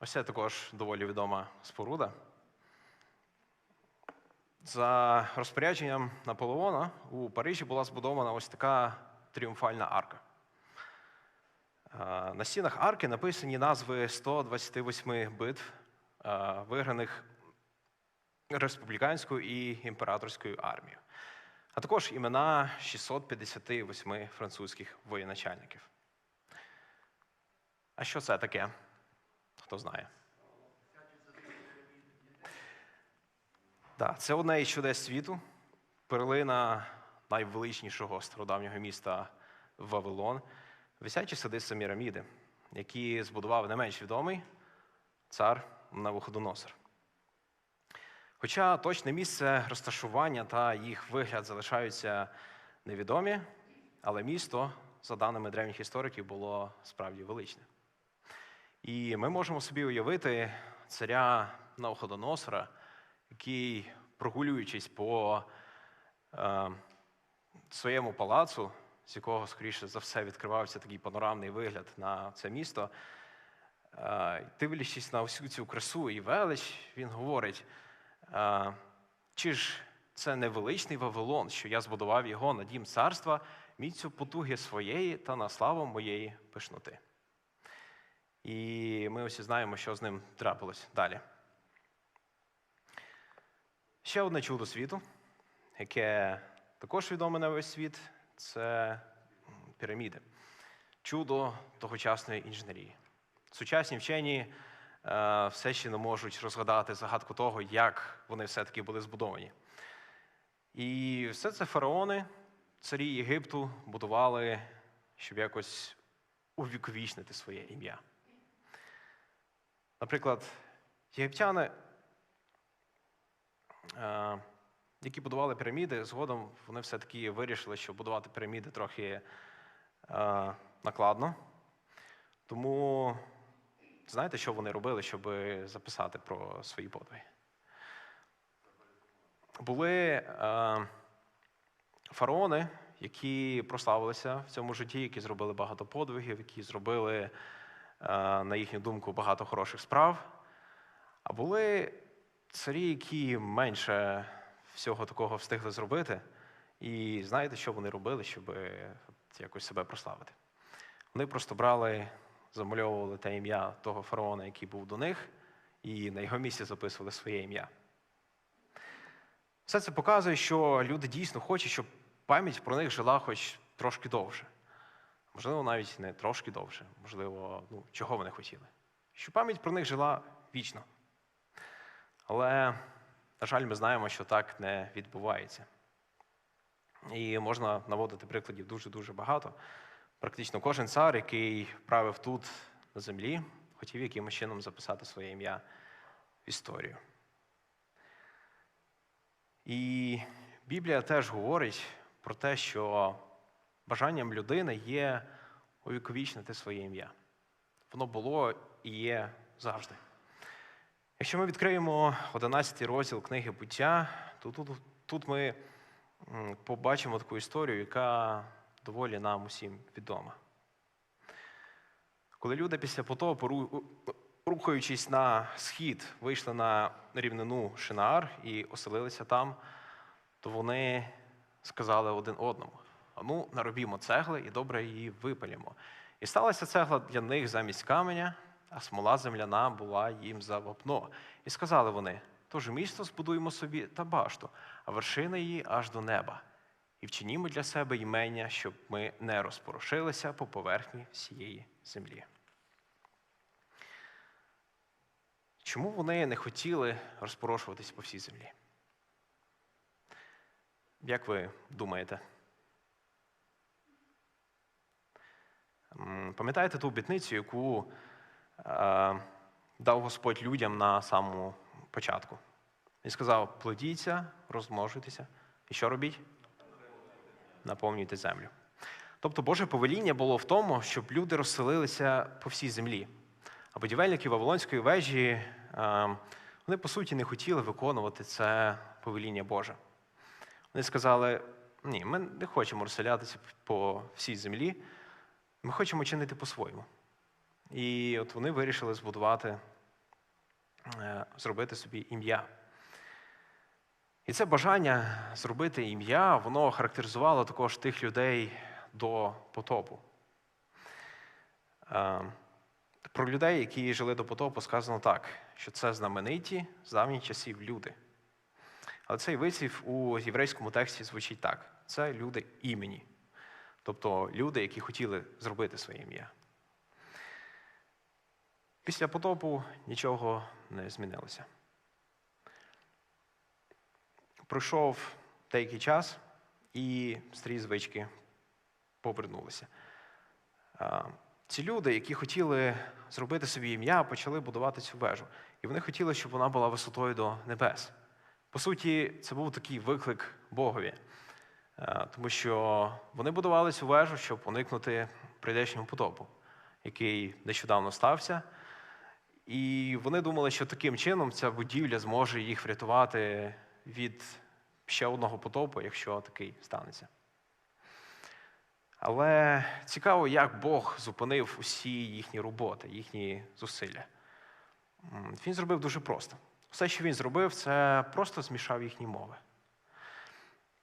Ось це також доволі відома споруда. За розпорядженням Наполеона у Парижі була збудована ось така тріумфальна арка. На стінах арки написані назви 128 битв, виграних республіканською і імператорською армією, а також імена 658 французьких воєначальників. А що це таке? Хто знає? Так, це одне із чудес світу, перлина найвеличнішого стародавнього міста Вавилон, висячі сади Саміраміди, які збудував не менш відомий цар Навуходоносор. Хоча точне місце розташування та їх вигляд залишаються невідомі, але місто, за даними древніх істориків, було справді величне. І ми можемо собі уявити царя Навуходоносора, який, прогулюючись по е, своєму палацу, з якого, скоріше за все, відкривався такий панорамний вигляд на це місто, е, дивлячись на всю цю красу і велич, він говорить: е, чи ж це не величний Вавилон, що я збудував його на дім царства, міцю потуги своєї та на славу моєї пишноти. І ми усі знаємо, що з ним трапилось далі. Ще одне чудо світу, яке також відоме на весь світ, це піраміди. Чудо тогочасної інженерії. Сучасні вчені е, все ще не можуть розгадати загадку того, як вони все-таки були збудовані. І все це фараони, царі Єгипту будували, щоб якось увіковічнити своє ім'я. Наприклад, єгиптяни, е, які будували піраміди, згодом вони все-таки вирішили, що будувати піраміди трохи е, накладно. Тому знаєте, що вони робили, щоб записати про свої подвиги? Були е, фараони, які прославилися в цьому житті, які зробили багато подвигів, які зробили, на їхню думку, багато хороших справ. А були царі, які менше всього такого встигли зробити. І знаєте, що вони робили, щоб якось себе прославити? Вони просто брали, замальовували те ім'я того фараона, який був до них, і на його місці записували своє ім'я. Все це показує, що люди дійсно хочуть, щоб пам'ять про них жила хоч трошки довше. Можливо, навіть не трошки довше, можливо, ну, чого вони хотіли. Щоб пам'ять про них жила вічно. Але, на жаль, ми знаємо, що так не відбувається. І можна наводити прикладів дуже-дуже багато. Практично кожен цар, який правив тут на землі, хотів якимось чином записати своє ім'я в історію. І Біблія теж говорить про те, що бажанням людини є увіковічнити своє ім'я. Воно було і є завжди. Якщо ми відкриємо 11 розділ книги буття, то тут, тут ми побачимо таку історію, яка доволі нам усім відома. Коли люди після потопу, рухаючись на схід, вийшли на рівнину Шинаар і оселилися там, то вони сказали один одному: «А ну, наробімо цегли і добре її випалімо. І сталася цегла для них замість каменя, а смола земляна була їм за вапно. І сказали вони: тож місто збудуємо собі та башту, а вершина її аж до неба. І вчинімо для себе ймення, щоб ми не розпорошилися по поверхні всієї землі. Чому вони не хотіли розпорошуватись по всій землі? Як ви думаєте? Пам'ятаєте ту обітницю, яку е, дав Господь людям на самому початку? Він сказав: плодіться, розмножуйтеся. І що робіть? Наповнюйте землю. Тобто Боже повеління було в тому, щоб люди розселилися по всій землі. А будівельники Вавилонської вежі, е, вони по суті не хотіли виконувати це повеління Боже. Вони сказали: ні, ми не хочемо розселятися по всій землі, ми хочемо чинити по-своєму. І от вони вирішили збудувати, е, зробити собі ім'я. І це бажання зробити ім'я, воно характеризувало також тих людей до потопу. Е, Про людей, які жили до потопу, сказано так, що це знамениті з давніх часів люди. Але цей вислів у єврейському тексті звучить так: це люди імені, тобто люди, які хотіли зробити своє ім'я. Після потопу нічого не змінилося. Пройшов деякий час, і старі звички повернулися. Ці люди, які хотіли зробити собі ім'я, почали будувати цю вежу. І вони хотіли, щоб вона була висотою до небес. По суті, це був такий виклик Богові, тому що вони будували цю вежу, щоб уникнути прийдешнього потопу, який нещодавно стався. І вони думали, що таким чином ця будівля зможе їх врятувати від ще одного потопу, якщо такий станеться. Але цікаво, як Бог зупинив усі їхні роботи, їхні зусилля. Він зробив дуже просто. Все, що він зробив, це просто змішав їхні мови.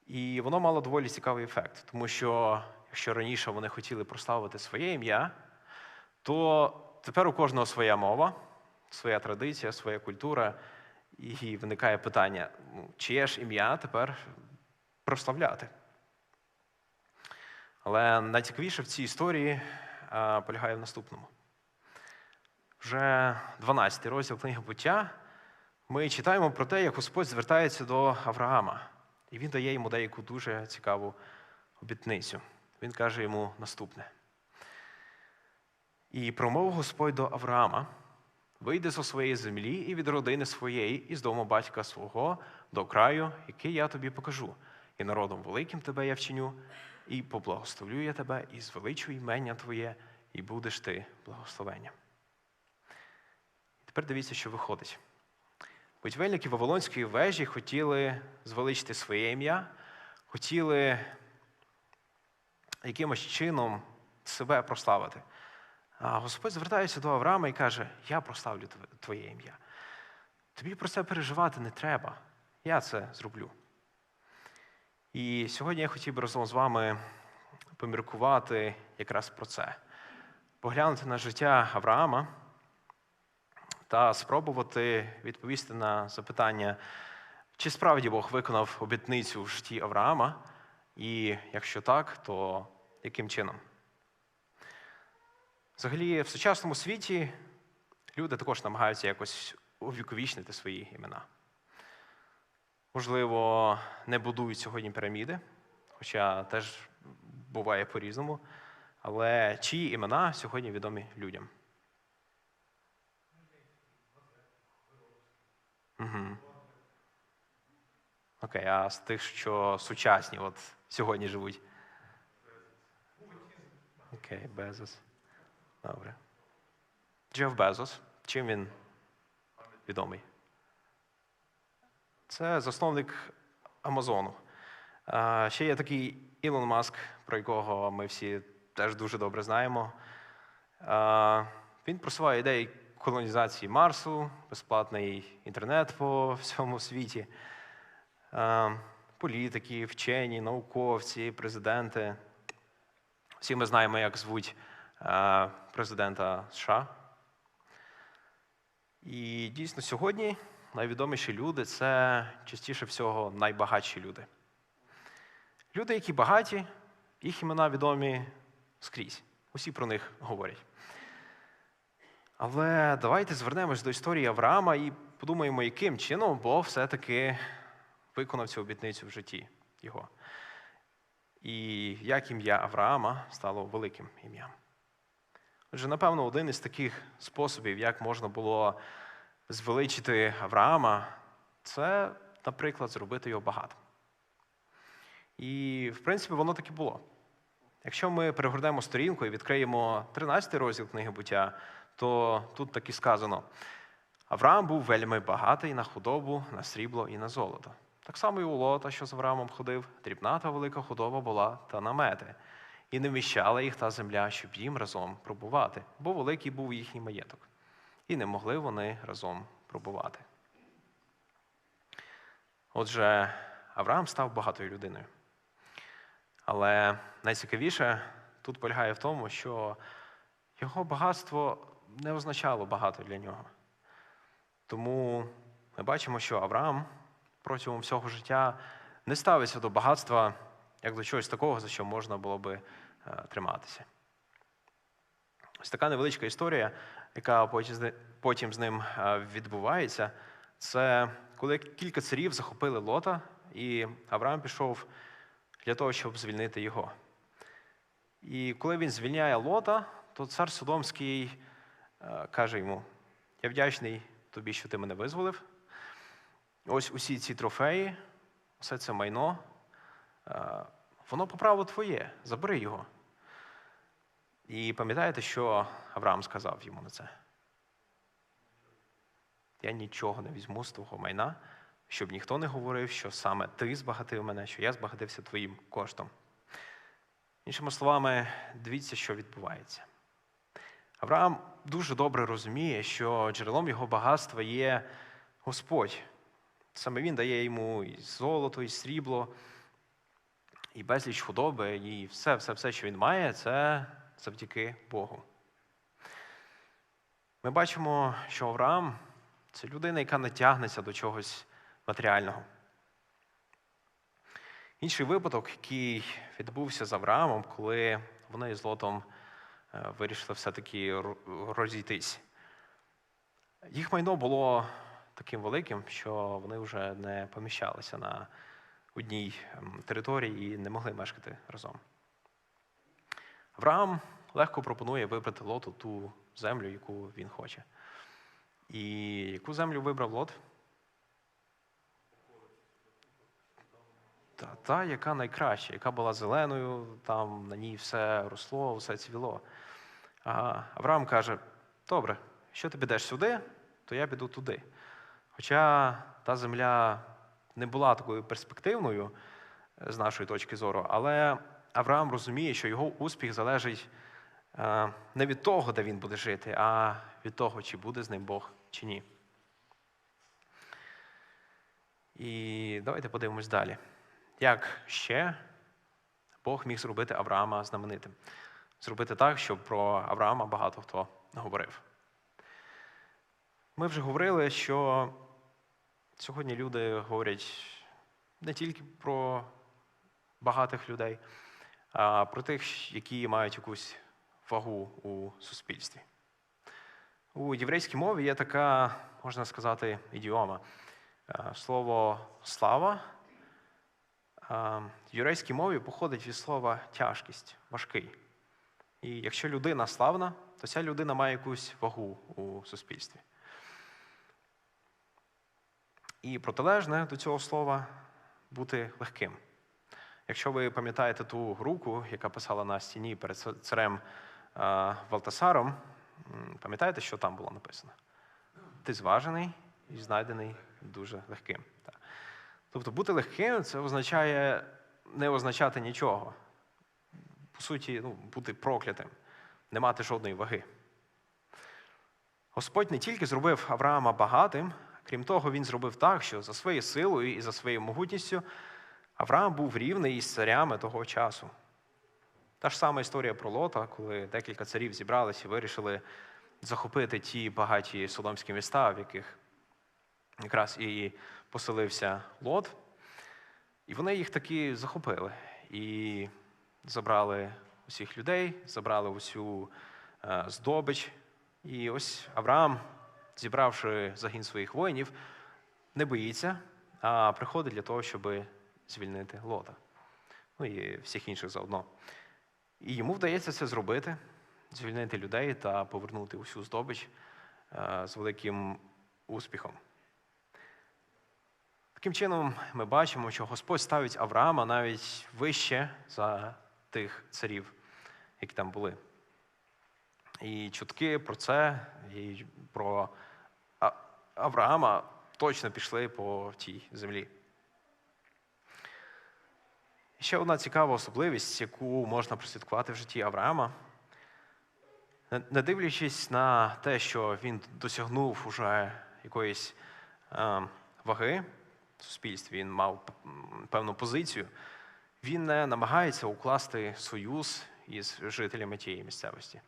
І воно мало доволі цікавий ефект, тому що якщо раніше вони хотіли прославити своє ім'я, то тепер у кожного своя мова, своя традиція, своя культура, і виникає питання, ну, чиє ж ім'я тепер прославляти? Але найцікавіше в цій історії полягає в наступному. Вже 12 розділ книги буття ми читаємо про те, як Господь звертається до Авраама, і він дає йому деяку дуже цікаву обітницю. Він каже йому наступне. І промов Господь до Авраама: вийди зо своєї землі і від родини своєї, і з дому батька свого до краю, який я тобі покажу, і народом великим тебе я вчиню, і поблагословлю я тебе, і звеличу імення твоє, і будеш ти благословенням. Тепер дивіться, що виходить. Будівельники Вавилонської вежі хотіли звеличити своє ім'я, хотіли якимось чином себе прославити. А Господь звертається до Авраама і каже: Я прославлю твоє ім'я. Тобі про це переживати не треба. Я це зроблю. І сьогодні я хотів би разом з вами поміркувати якраз про це, поглянути на життя Авраама та спробувати відповісти на запитання, чи справді Бог виконав обітницю в житті Авраама, і якщо так, то яким чином? Взагалі, в сучасному світі люди також намагаються якось увіковічнити свої імена. Можливо, не будують сьогодні піраміди, хоча теж буває по-різному. Але чиї імена сьогодні відомі людям? Угу. Окей, а з тих, що сучасні, от сьогодні живуть. Окей, Безос. Добре. Джеф Безос. Чим він відомий? Це засновник Амазону. Ще є такий Ілон Маск, про якого ми всі теж дуже добре знаємо. Він просуває ідеї колонізації Марсу, безплатний інтернет по всьому світі. Політики, вчені, науковці, президенти. Всі ми знаємо, як звуть президента США. І дійсно сьогодні найвідоміші люди це частіше всього найбагатші люди. Люди, які багаті, їх імена відомі скрізь. Усі про них говорять. Але давайте звернемось до історії Авраама і подумаємо, яким чином Бог все-таки виконав цю обітницю в житті його. І як ім'я Авраама стало великим ім'ям. Отже, напевно, один із таких способів, як можна було звеличити Авраама, це, наприклад, зробити його багатим. І, в принципі, воно так було. Якщо ми перегорнемо сторінку і відкриємо 13 розділ книги буття, то тут так і сказано: Авраам був вельми багатий на худобу, на срібло і на золото. Так само і у Лота, що з Авраамом ходив, дрібна та велика худоба була та намети. і не вміщала їх та земля, щоб їм разом пробувати, бо великий був їхній маєток, і не могли вони разом пробувати. Отже, Авраам став багатою людиною. Але найцікавіше тут полягає в тому, що його багатство не означало багато для нього. Тому ми бачимо, що Авраам протягом всього життя не ставиться до багатства як до чогось такого, за що можна було би е, триматися. Ось така невеличка історія, яка потім з ним е, відбувається, це коли кілька царів захопили лота, і Авраам пішов для того, щоб звільнити його. І коли він звільняє лота, то цар Содомський каже йому: Я вдячний тобі, що ти мене визволив. Ось усі ці трофеї, все це майно, е, воно по праву твоє, забери його. І пам'ятаєте, що Авраам сказав йому на це? Я нічого не візьму з твого майна, щоб ніхто не говорив, що саме ти збагатив мене, що я збагатився твоїм коштом. Іншими словами, дивіться, що відбувається. Авраам дуже добре розуміє, що джерелом його багатства є Господь. Саме він дає йому і золото, і срібло, і безліч худоби, і все, все, все, що він має, це завдяки Богу. Ми бачимо, що Авраам це людина, яка не тягнеться до чогось матеріального. Інший випадок, який відбувся з Авраамом, коли вони з Лотом вирішили все-таки розійтись. Їх майно було таким великим, що вони вже не поміщалися на одній ем, території і не могли мешкати разом. Авраам легко пропонує вибрати Лоту ту землю, яку він хоче. І яку землю вибрав Лот? Та, та, яка найкраща, яка була зеленою, там на ній все росло, все цвіло. А Авраам каже: добре, що ти підеш сюди, то я піду туди. Хоча та земля не була такою перспективною е, з нашої точки зору, але Авраам розуміє, що його успіх залежить е, не від того, де він буде жити, а від того, чи буде з ним Бог чи ні. І давайте подивимось далі. Як ще Бог міг зробити Авраама знаменитим? Зробити так, щоб про Авраама багато хто говорив. Ми вже говорили, що сьогодні люди говорять не тільки про багатих людей, а про тих, які мають якусь вагу у суспільстві. У єврейській мові є така, можна сказати, ідіома. Е, слово слава в єврейській мові походить від слова тяжкість, важкий. І якщо людина славна, то ця людина має якусь вагу у суспільстві. І протилежне до цього слова бути легким. Якщо ви пам'ятаєте ту руку, яка писала на стіні перед царем Валтасаром, пам'ятаєте, що там було написано? Ти зважений і знайдений дуже легким. Тобто бути легким це означає не означати нічого. По суті, ну, бути проклятим, не мати жодної ваги. Господь не тільки зробив Авраама багатим, крім того, він зробив так, що за своєю силою і за своєю могутністю Авраам був рівний із царями того часу. Та ж сама історія про Лота, коли декілька царів зібралися і вирішили захопити ті багаті содомські міста, в яких якраз і поселився Лот. І вони їх таки захопили і забрали усіх людей, забрали усю е, здобич. І ось Авраам, зібравши загін своїх воїнів, не боїться, а приходить для того, щоб звільнити Лота. Ну і всіх інших заодно. І йому вдається це зробити, звільнити людей та повернути усю здобич е, з великим успіхом. Таким чином, ми бачимо, що Господь ставить Авраама навіть вище за тих царів, які там були. І чутки про це, і про Авраама точно пішли по тій землі. Ще одна цікава особливість, яку можна прослідкувати в житті Авраама. Не- дивлячись на те, що він досягнув уже якоїсь е, ваги суспільстві, він мав певну позицію, він не намагається укласти союз із жителями тієї місцевості.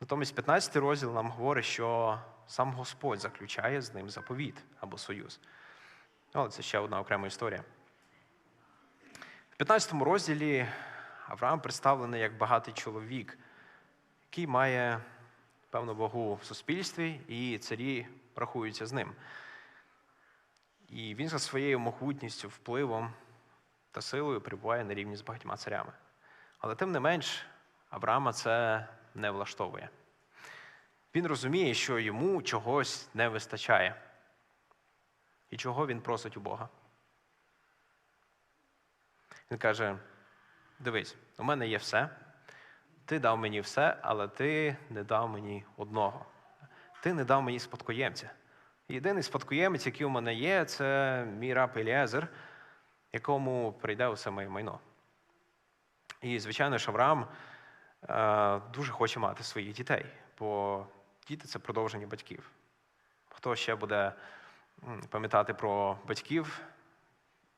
Натомість 15 розділ нам говорить, що сам Господь заключає з ним заповіт або союз. Але це ще одна окрема історія. В 15 розділі Авраам представлений як багатий чоловік, який має певну вагу в суспільстві, і царі рахуються з ним. І він за своєю могутністю, впливом та силою перебуває на рівні з багатьма царями. Але тим не менш, Авраама це не влаштовує. Він розуміє, що йому чогось не вистачає. І чого він просить у Бога? Він каже: дивись, у мене є все, ти дав мені все, але ти не дав мені одного. Ти не дав мені спадкоємця. Єдиний спадкоємець, який у мене є, це мій раб Еліезер, якому прийде усе моє майно. І, звичайно ж, Авраам е, дуже хоче мати своїх дітей, бо діти це продовження батьків. Хто ще буде пам'ятати про батьків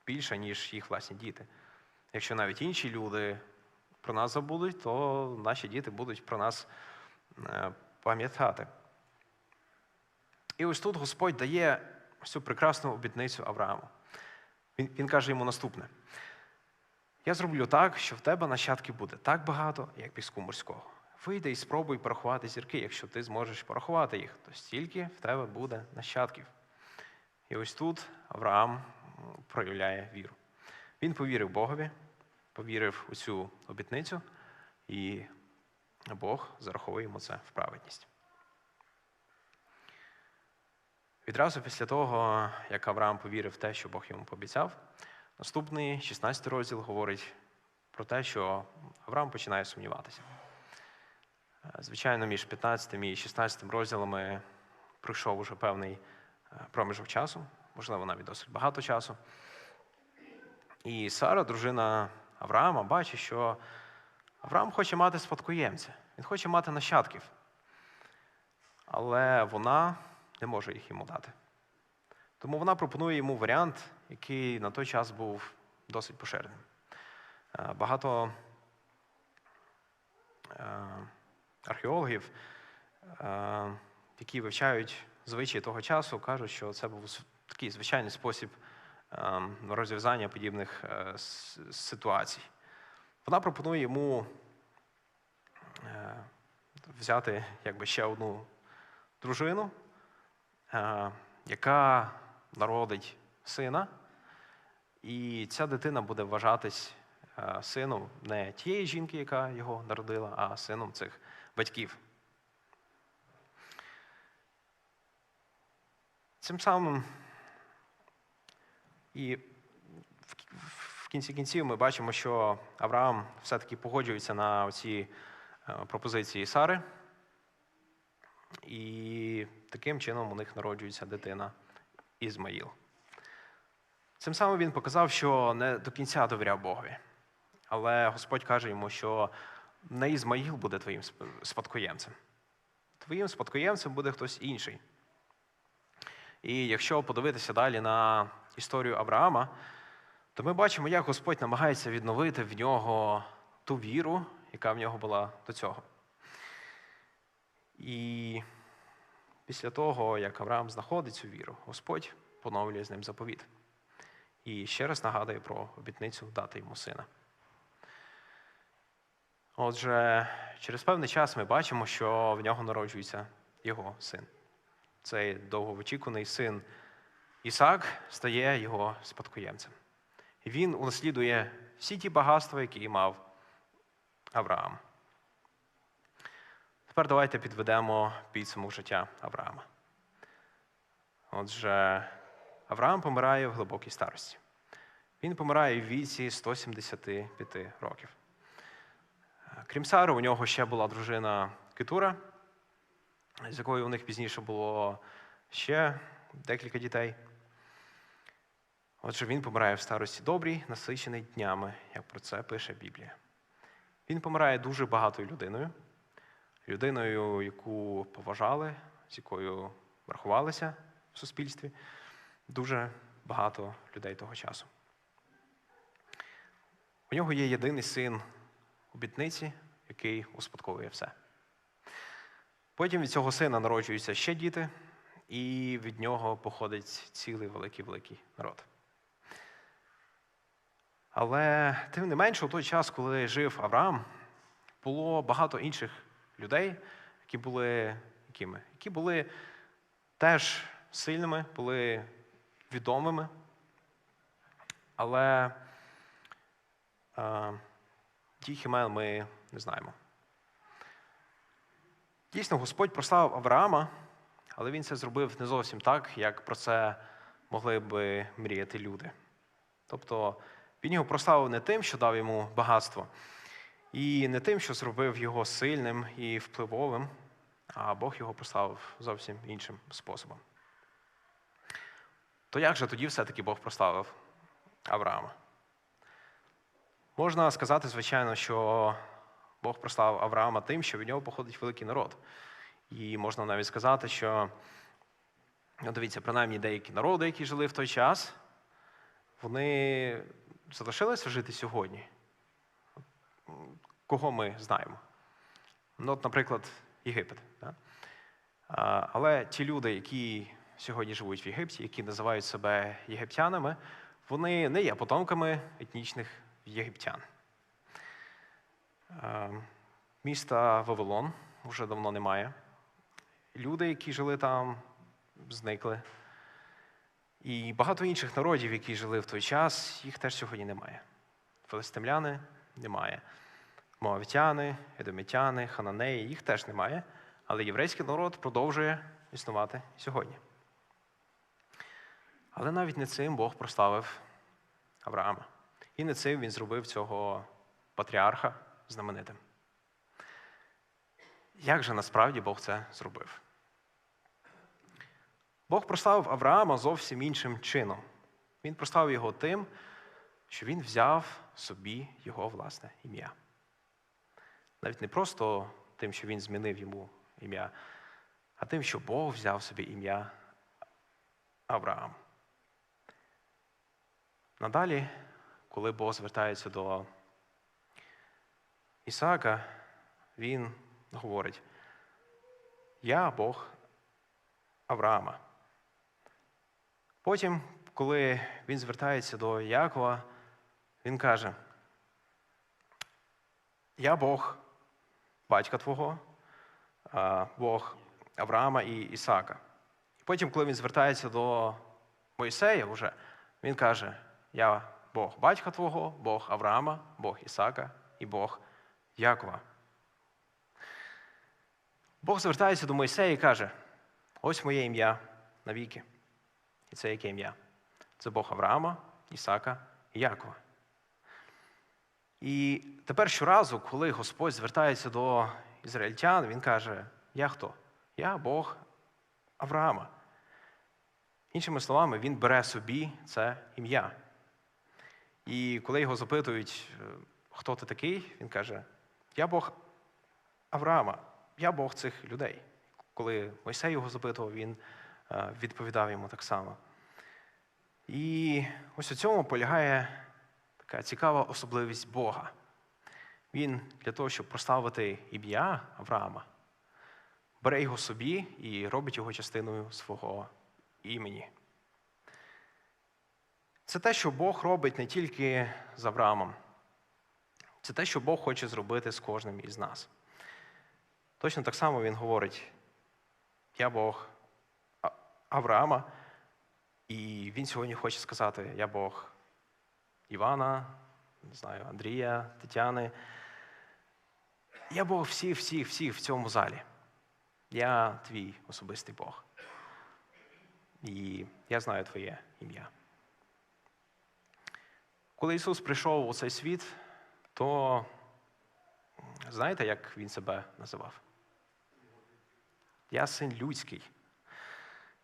більше, ніж їх власні діти? Якщо навіть інші люди про нас забудуть, то наші діти будуть про нас е, пам'ятати. І ось тут Господь дає цю прекрасну обітницю Аврааму. Він, він каже йому наступне: я зроблю так, що в тебе нащадків буде так багато, як піску морського. Вийди і спробуй порахувати зірки. Якщо ти зможеш порахувати їх, то стільки в тебе буде нащадків. І ось тут Авраам проявляє віру. Він повірив Богові, повірив у цю обітницю, і Бог зараховує йому це в праведність. Відразу після того, як Авраам повірив в те, що Бог йому пообіцяв, наступний 16 розділ говорить про те, що Авраам починає сумніватися. Е, Звичайно, між 15 і 16 розділами пройшов уже певний е, проміжок часу, можливо, навіть досить багато часу. І Сара, дружина Авраама, бачить, що Авраам хоче мати спадкоємця, він хоче мати нащадків. Але вона не може їх йому дати. Тому вона пропонує йому варіант, який на той час був досить поширеним. Е, Багато е, археологів, е, які вивчають звичаї того часу, кажуть, що це був такий звичайний спосіб розв'язання подібних ситуацій. Вона пропонує йому взяти якби ще одну дружину, яка народить сина, і ця дитина буде вважатись е, сином не тієї жінки, яка його народила, а сином цих батьків. Цим самим і в кінці кінців ми бачимо, що Авраам все-таки погоджується на ці пропозиції Сари, і таким чином у них народжується дитина Ізмаїл. Цим самим він показав, що не до кінця довіряв Богові. Але Господь каже йому, що не Ізмаїл буде твоїм спадкоємцем. Твоїм спадкоємцем буде хтось інший. І якщо подивитися далі на історію Авраама, то ми бачимо, як Господь намагається відновити в нього ту віру, яка в нього була до цього. І після того, як Авраам знаходить цю віру, Господь поновлює з ним заповіт. І ще раз нагадує про обітницю дати йому сина. Отже, через певний час ми бачимо, що в нього народжується його син. Цей довговочікуваний син Ісак стає його спадкоємцем. Він унаслідує всі ті багатства, які мав Авраам. Тепер давайте підведемо підсумок життя Авраама. Отже, Авраам помирає в глибокій старості. Він помирає в віці 175 років. Крім Сари, у нього ще була дружина Кетура, з якою у них пізніше було ще декілька дітей. Отже, він помирає в старості добрій, насичений днями, як про це пише Біблія. Він помирає дуже багатою людиною, людиною, яку поважали, з якою рахувалися в суспільстві. Дуже багато людей того часу. У нього є єдиний син обітниці, який успадковує все. Потім від цього сина народжуються ще діти, і від нього походить цілий великий великий народ. Але тим не менше, у той час, коли жив Авраам, було багато інших людей, які були якими? Які були теж сильними, були відомими. Але е, їх імен ми не знаємо. Дійсно, Господь прославив Авраама, але він це зробив не зовсім так, як про це могли би мріяти люди. Тобто він його прославив не тим, що дав йому багатство, і не тим, що зробив його сильним і впливовим, а Бог його прославив зовсім іншим способом. То як же тоді все-таки Бог прославив Авраама? Можна сказати, звичайно, що Бог прославив Авраама тим, що від нього походить великий народ. І можна навіть сказати, що, ну, дивіться, принаймні деякі народи, які жили в той час, вони залишилися жити сьогодні. Кого ми знаємо? Ну, от, наприклад, Єгипет. Да? Але ті люди, які сьогодні живуть в Єгипті, які називають себе єгиптянами, вони не є потомками етнічних єгиптян. Міста Вавилон вже давно немає. Люди, які жили там, зникли. І багато інших народів, які жили в той час, їх теж сьогодні немає. Филистимляни немає. Моавітяни, едомітяни, хананеї, їх теж немає. Але єврейський народ продовжує існувати сьогодні. Але навіть не цим Бог прославив Авраама. І не цим він зробив цього патріарха знаменитим. Як же насправді Бог це зробив? Бог прославив Авраама зовсім іншим чином. Він прославив його тим, що він взяв собі його власне ім'я. Навіть не просто тим, що він змінив йому ім'я, а тим, що Бог взяв собі ім'я Авраам. Надалі, коли Бог звертається до Ісаака, він говорить: Я Бог Авраама. Потім, коли він звертається до Якова, він каже: Я Бог батька Твого, Бог Авраама і Ісака. І потім, коли він звертається до Мойсея, вже, він каже: Я Бог батька Твого, Бог Авраама, Бог Ісака і Бог Якова. Бог звертається до Мойсея і каже: ось моє ім'я навіки. І це яке ім'я? Це Бог Авраама, Ісака і Якова. І тепер щоразу, коли Господь звертається до ізраїльтян, Він каже: Я хто? Я Бог Авраама. Іншими словами, він бере собі це ім'я. І коли його запитують, хто ти такий, він каже: Я Бог Авраама, я Бог цих людей. Коли Мойсей його запитував, він відповідав йому так само. І ось у цьому полягає така цікава особливість Бога. Він для того, щоб прославити ім'я Авраама, бере його собі і робить його частиною свого імені. Це те, що Бог робить не тільки з Авраамом, це те, що Бог хоче зробити з кожним із нас. Точно так само Він говорить: Я Бог Авраама, і він сьогодні хоче сказати: Я Бог Івана, не знаю, Андрія, Тетяни. Я Бог всіх, всіх, всіх в цьому залі. Я твій особистий Бог. І я знаю твоє ім'я. Коли Ісус прийшов у цей світ, то знаєте, як Він себе називав? Я син людський.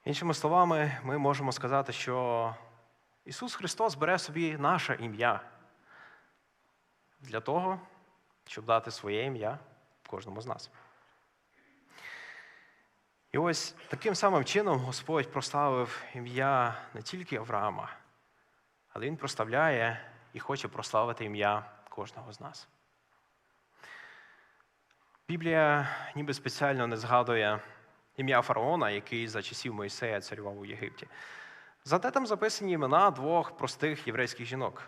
Іншими словами, ми можемо сказати, що Ісус Христос бере собі наше ім'я для того, щоб дати своє ім'я кожному з нас. І ось таким самим чином Господь прославив ім'я не тільки Авраама, але Він прославляє і хоче прославити ім'я кожного з нас. Біблія ніби спеціально не згадує ім'я фараона, який за часів Моїсея царював у Єгипті. Зате там записані імена двох простих єврейських жінок,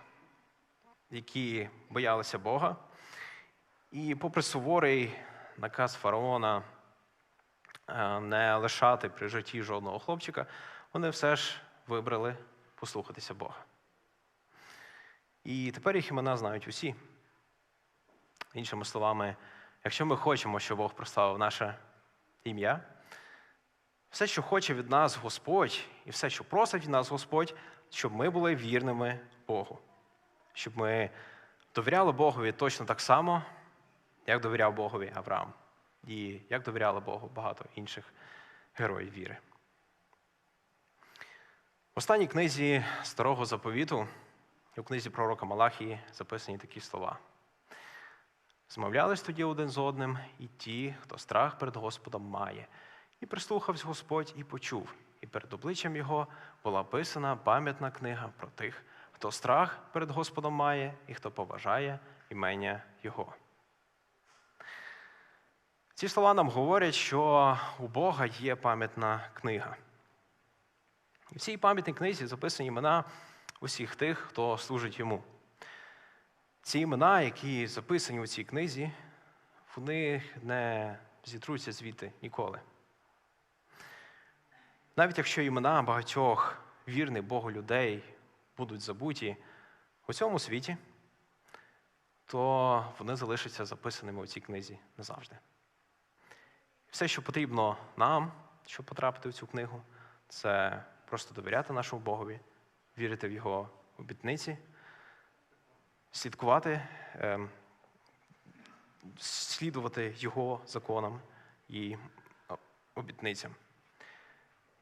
які боялися Бога. І, попри суворий наказ фараона е, не лишати при житті жодного хлопчика, вони все ж вибрали послухатися Бога. І тепер їх імена знають усі. Іншими словами, якщо ми хочемо, щоб Бог прославив наше ім'я, все, що хоче від нас Господь, і все, що просить від нас Господь, щоб ми були вірними Богу, щоб ми довіряли Богові точно так само, як довіряв Богові Авраам, і як довіряли Богу багато інших героїв віри. В останній книзі Старого заповіту, у книзі пророка Малахії, записані такі слова. Змовлялись тоді один з одним, і ті, хто страх перед Господом має. І прислухався Господь і почув, і перед обличчям його була писана пам'ятна книга про тих, хто страх перед Господом має і хто поважає імення Його. Ці слова нам говорять, що у Бога є пам'ятна книга. І в цій пам'ятній книзі записані імена усіх тих, хто служить йому. Ці імена, які записані у цій книзі, вони не зітруться звідти ніколи. Навіть якщо імена багатьох вірних Богу людей будуть забуті у цьому світі, то вони залишаться записаними у цій книзі назавжди. Все, що потрібно нам, щоб потрапити в цю книгу, це просто довіряти нашому Богові, вірити в Його обітниці, слідкувати, ем, слідувати Його законам і обітницям.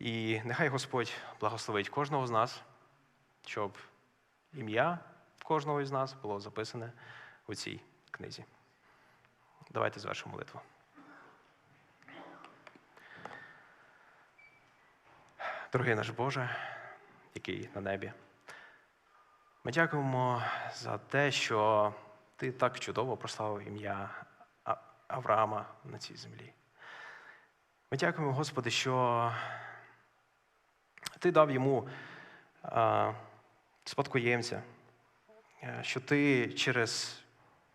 І нехай Господь благословить кожного з нас, щоб ім'я кожного із нас було записане у цій книзі. Давайте звершимо молитву. Дорогий наш Боже, який на небі, ми дякуємо за те, що Ти так чудово прославив ім'я Авраама на цій землі. Ми дякуємо, Господи, що Ти дав йому а, спадкоємця, е, що ти через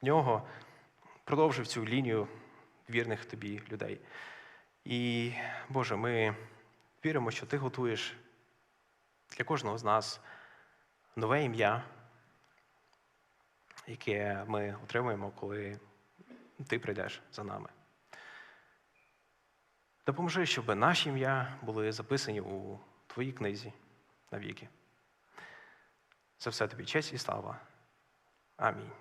нього продовжив цю лінію вірних тобі людей. І, Боже, ми віримо, що ти готуєш для кожного з нас нове ім'я, яке ми отримаємо, коли ти прийдеш за нами. Допоможи, щоб наші ім'я були записані у твоїй книзі навіки. За все тобі честь і слава. Амінь.